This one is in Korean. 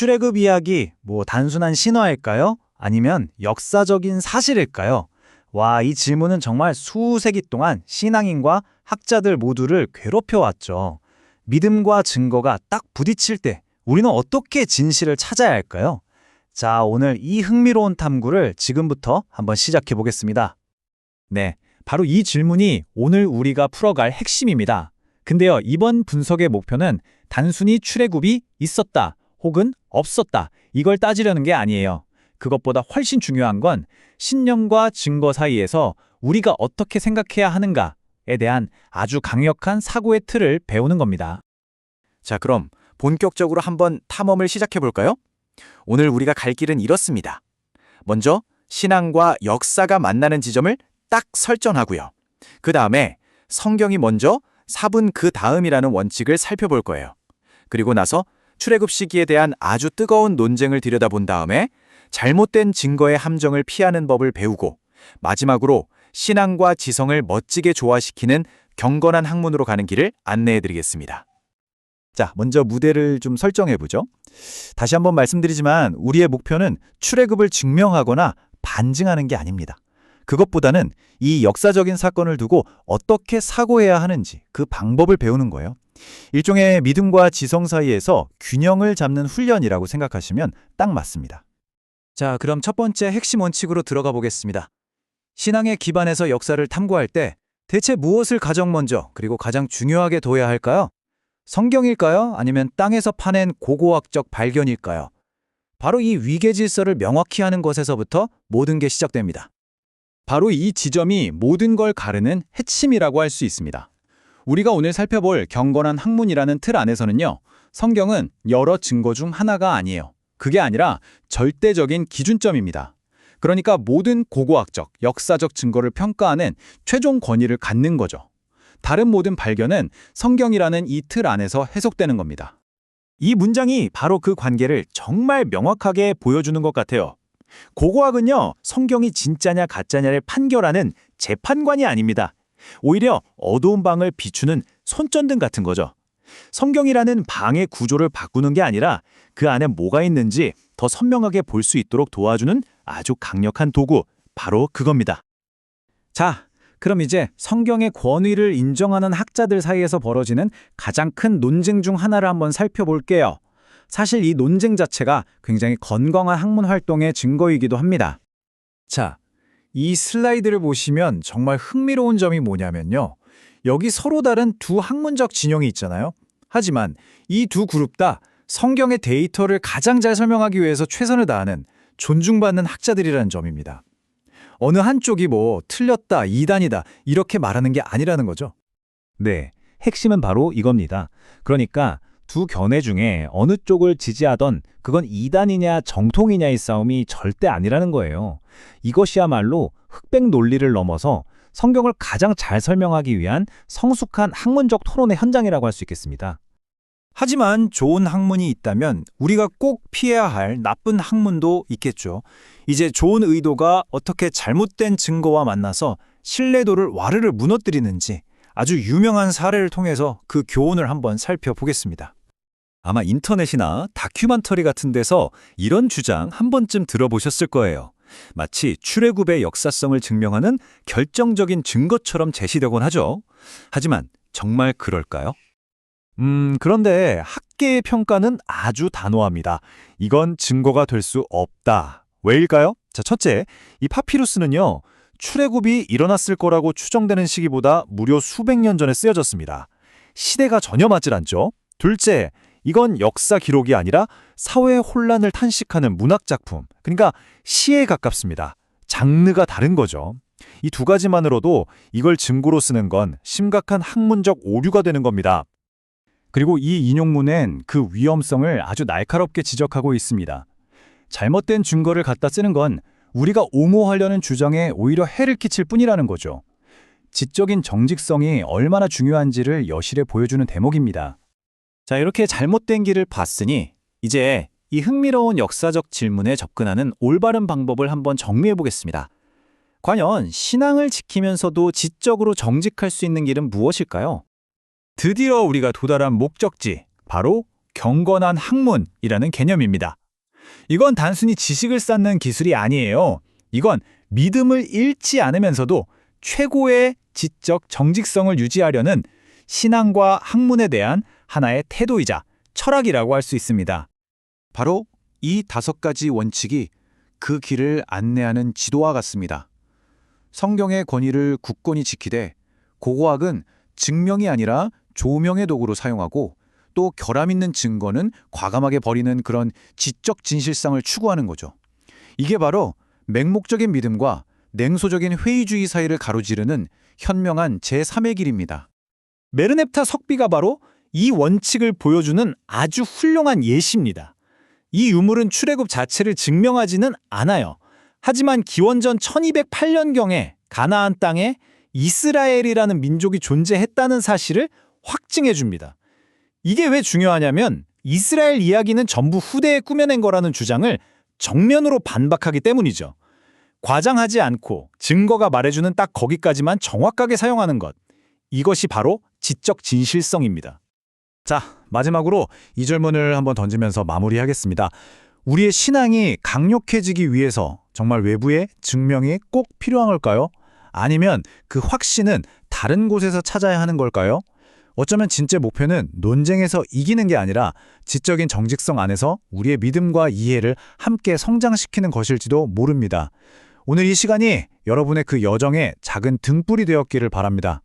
출애굽 이야기 뭐 단순한 신화일까요? 아니면 역사적인 사실일까요? 와, 이 질문은 정말 수세기 동안 신앙인과 학자들 모두를 괴롭혀왔죠. 믿음과 증거가 딱 부딪힐 때 우리는 어떻게 진실을 찾아야 할까요? 자, 오늘 이 흥미로운 탐구를 지금부터 한번 시작해 보겠습니다. 네, 바로 이 질문이 오늘 우리가 풀어갈 핵심입니다. 근데요, 이번 분석의 목표는 단순히 출애굽이 있었다 혹은 없었다 이걸 따지려는 게 아니에요. 그것보다 훨씬 중요한 건 신념과 증거 사이에서 우리가 어떻게 생각해야 하는가에 대한 아주 강력한 사고의 틀을 배우는 겁니다. 자, 그럼 본격적으로 한번 탐험을 시작해 볼까요? 오늘 우리가 갈 길은 이렇습니다. 먼저 신앙과 역사가 만나는 지점을 딱 설정하고요. 그 다음에 성경이 먼저 사분 그 다음이라는 원칙을 살펴볼 거예요. 그리고 나서 출애굽 시기에 대한 아주 뜨거운 논쟁을 들여다본 다음에 잘못된 증거의 함정을 피하는 법을 배우고 마지막으로 신앙과 지성을 멋지게 조화시키는 경건한 학문으로 가는 길을 안내해 드리겠습니다. 자, 먼저 무대를 좀 설정해 보죠. 다시 한번 말씀드리지만 우리의 목표는 출애굽을 증명하거나 반증하는 게 아닙니다. 그것보다는 이 역사적인 사건을 두고 어떻게 사고해야 하는지 그 방법을 배우는 거예요. 일종의 믿음과 지성 사이에서 균형을 잡는 훈련이라고 생각하시면 딱 맞습니다. 자, 그럼 첫 번째 핵심 원칙으로 들어가 보겠습니다. 신앙의 기반에서 역사를 탐구할 때 대체 무엇을 가장 먼저 그리고 가장 중요하게 둬야 할까요? 성경일까요? 아니면 땅에서 파낸 고고학적 발견일까요? 바로 이 위계 질서를 명확히 하는 것에서부터 모든 게 시작됩니다. 바로 이 지점이 모든 걸 가르는 핵심이라고 할 수 있습니다. 우리가 오늘 살펴볼 경건한 학문이라는 틀 안에서는요, 성경은 여러 증거 중 하나가 아니에요. 그게 아니라 절대적인 기준점입니다. 그러니까 모든 고고학적, 역사적 증거를 평가하는 최종 권위를 갖는 거죠. 다른 모든 발견은 성경이라는 이 틀 안에서 해석되는 겁니다. 이 문장이 바로 그 관계를 정말 명확하게 보여주는 것 같아요. 고고학은요, 성경이 진짜냐 가짜냐를 판결하는 재판관이 아닙니다. 오히려 어두운 방을 비추는 손전등 같은 거죠. 성경이라는 방의 구조를 바꾸는 게 아니라 그 안에 뭐가 있는지 더 선명하게 볼 수 있도록 도와주는 아주 강력한 도구, 바로 그겁니다. 자, 그럼 이제 성경의 권위를 인정하는 학자들 사이에서 벌어지는 가장 큰 논쟁 중 하나를 한번 살펴볼게요. 사실 이 논쟁 자체가 굉장히 건강한 학문 활동의 증거이기도 합니다. 자, 이 슬라이드를 보시면 정말 흥미로운 점이 뭐냐면요. 여기 서로 다른 두 학문적 진영이 있잖아요. 하지만 이 두 그룹 다 성경의 데이터를 가장 잘 설명하기 위해서 최선을 다하는 존중받는 학자들이라는 점입니다. 어느 한쪽이 뭐 틀렸다, 이단이다 이렇게 말하는 게 아니라는 거죠. 네, 핵심은 바로 이겁니다. 그러니까 두 견해 중에 어느 쪽을 지지하던 그건 이단이냐 정통이냐의 싸움이 절대 아니라는 거예요. 이것이야말로 흑백 논리를 넘어서 성경을 가장 잘 설명하기 위한 성숙한 학문적 토론의 현장이라고 할 수 있겠습니다. 하지만 좋은 학문이 있다면 우리가 꼭 피해야 할 나쁜 학문도 있겠죠. 이제 좋은 의도가 어떻게 잘못된 증거와 만나서 신뢰도를 와르르 무너뜨리는지 아주 유명한 사례를 통해서 그 교훈을 한번 살펴보겠습니다. 아마 인터넷이나 다큐멘터리 같은 데서 이런 주장 한 번쯤 들어보셨을 거예요. 마치 출애굽의 역사성을 증명하는 결정적인 증거처럼 제시되곤 하죠. 하지만 정말 그럴까요? 음, 그런데 학계의 평가는 아주 단호합니다. 이건 증거가 될 수 없다. 왜일까요? 자, 첫째, 이 파피루스는요. 출애굽이 일어났을 거라고 추정되는 시기보다 무려 수백 년 전에 쓰여졌습니다. 시대가 전혀 맞질 않죠. 둘째, 이건 역사 기록이 아니라 사회 혼란을 탄식하는 문학 작품, 그러니까 시에 가깝습니다. 장르가 다른 거죠. 이 두 가지만으로도 이걸 증거로 쓰는 건 심각한 학문적 오류가 되는 겁니다. 그리고 이 인용문엔 그 위험성을 아주 날카롭게 지적하고 있습니다. 잘못된 증거를 갖다 쓰는 건 우리가 옹호하려는 주장에 오히려 해를 끼칠 뿐이라는 거죠. 지적인 정직성이 얼마나 중요한지를 여실히 보여주는 대목입니다. 자, 이렇게 잘못된 길을 봤으니 이제 이 흥미로운 역사적 질문에 접근하는 올바른 방법을 한번 정리해 보겠습니다. 과연 신앙을 지키면서도 지적으로 정직할 수 있는 길은 무엇일까요? 드디어 우리가 도달한 목적지, 바로 경건한 학문이라는 개념입니다. 이건 단순히 지식을 쌓는 기술이 아니에요. 이건 믿음을 잃지 않으면서도 최고의 지적 정직성을 유지하려는 신앙과 학문에 대한 하나의 태도이자 철학이라고 할 수 있습니다. 바로 이 다섯 가지 원칙이 그 길을 안내하는 지도와 같습니다. 성경의 권위를 굳건히 지키되 고고학은 증명이 아니라 조명의 도구로 사용하고 또 결함 있는 증거는 과감하게 버리는 그런 지적 진실성을 추구하는 거죠. 이게 바로 맹목적인 믿음과 냉소적인 회의주의 사이를 가로지르는 현명한 제3의 길입니다. 메르넵타 석비가 바로 이 원칙을 보여주는 아주 훌륭한 예시입니다. 이 유물은 출애굽 자체를 증명하지는 않아요. 하지만 기원전 1208년경에 가나안 땅에 이스라엘이라는 민족이 존재했다는 사실을 확증해 줍니다. 이게 왜 중요하냐면 이스라엘 이야기는 전부 후대에 꾸며낸 거라는 주장을 정면으로 반박하기 때문이죠. 과장하지 않고 증거가 말해주는 딱 거기까지만 정확하게 사용하는 것. 이것이 바로 지적 진실성입니다. 자, 마지막으로 이 질문을 한번 던지면서 마무리하겠습니다. 우리의 신앙이 강력해지기 위해서 정말 외부의 증명이 꼭 필요한 걸까요? 아니면 그 확신은 다른 곳에서 찾아야 하는 걸까요? 어쩌면 진짜 목표는 논쟁에서 이기는 게 아니라 지적인 정직성 안에서 우리의 믿음과 이해를 함께 성장시키는 것일지도 모릅니다. 오늘 이 시간이 여러분의 그 여정에 작은 등불이 되었기를 바랍니다.